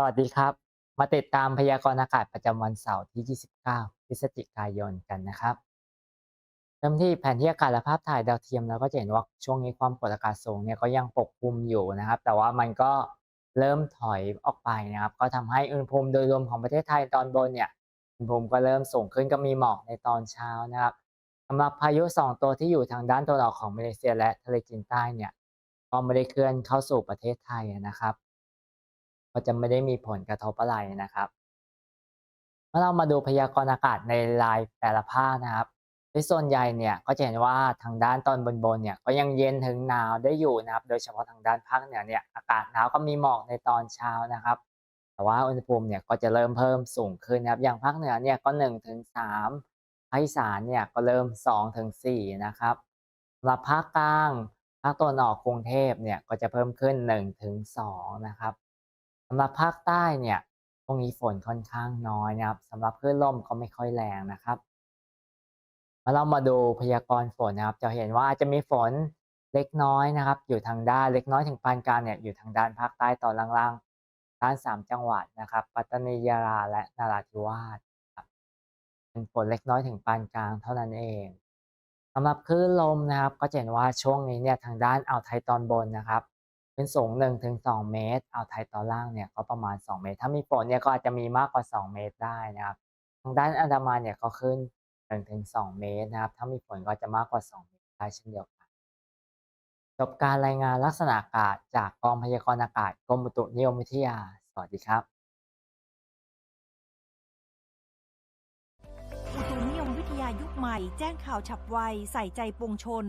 สวัสดีครับ มาติดตามพยากรณ์อากาศประจำวันเสาร์ที่ 29 พฤศจิกายนกันนะครับ เริ่มที่แผนที่อากาศและภาพถ่ายดาวเทียมเราก็จะเห็นว่าช่วงนี้ความกดอากาศสูงเนี่ยก็ยังปกคลุมอยู่นะครับ แต่ว่ามันก็เริ่มถอยออกไปนะครับ ก็ทำให้อุณหภูมิโดยรวมของประเทศไทยตอนบนเนี่ยอุณหภูมิก็เริ่มสูงขึ้นก็มีหมอกในตอนเช้านะครับสำหรับพายุสองตัวที่อยู่ทางด้านตะวันออกของมาเลเซียและทะเลจีนใต้เนี่ยก็ไม่ได้เคลื่อนเข้าสู่ประเทศไทยนะครับ ก็จะไม่ได้มีผลกระทบอะไรนะครับเมื่อเรามาดูพยากรณ์อากาศในรายแต่ละภาคนะครับโดยส่วนใหญ่เนี่ยก็จะเห็นว่าทางด้านตอนบนๆเนี่ยก็ยังเย็นถึงหนาวได้อยู่นะครับ โดยเฉพาะทางด้านภาคเหนือเนี่ยอากาศหนาวก็มีหมอกในตอนเช้านะครับ แต่ว่าอุณหภูมิเนี่ยก็จะเริ่มเพิ่มสูงขึ้นนะครับ อย่างภาคเหนือเนี่ยก็1ถึง3ภาคอีสานเนี่ยก็เริ่ม2ถึง4นะครับสำหรับภาคกลางภาคตะวันออกกรุงเทพเนี่ยก็จะเพิ่มขึ้น1ถึง2นะครับ สำหรับภาคใต้เนี่ยช่วงนี้ฝนค่อนข้างน้อยนะครับสำหรับคลื่นลมก็ไม่ค่อยแรงนะครับมาเรามาดูพยากรณ์ฝนนะครับ จะเห็นว่าจะมีฝนเล็กน้อยนะครับ อยู่ทางด้านเล็กน้อยถึงปานกลางเนี่ยอยู่ทางด้านภาคใต้ตอนล่างๆด้านสามจังหวัดนะครับ ปัตตานียาลาและนาราธิวาสครับเป็นฝนเล็กน้อยถึงปานกลางเท่านั้นเองสำหรับคลื่นลมนะครับ ก็จะเห็นว่าช่วงนี้เนี่ยทางด้านอ่าวไทยตอนบนนะครับ เป็นสูง 1-2 เมตรอ่าวไทยตอนล่างเนี่ยก็ประมาณ 2 เมตร ถ้ามีฝนเนี่ยก็อาจจะมีมากกว่า 2 เมตรได้นะครับ ทางด้านอันดามันเนี่ยก็ขึ้น 1-2 เมตรนะครับ ถ้ามีฝนก็จะมากกว่า 2 เมตรได้เช่นเดียวกัน จบการรายงานลักษณะอากาศจากกองพยากรณ์อากาศกรมอุตุนิยมวิทยา สวัสดีครับอุตุนิยมวิทยายุคใหม่ แจ้งข่าวฉับไว ใส่ใจปวงชน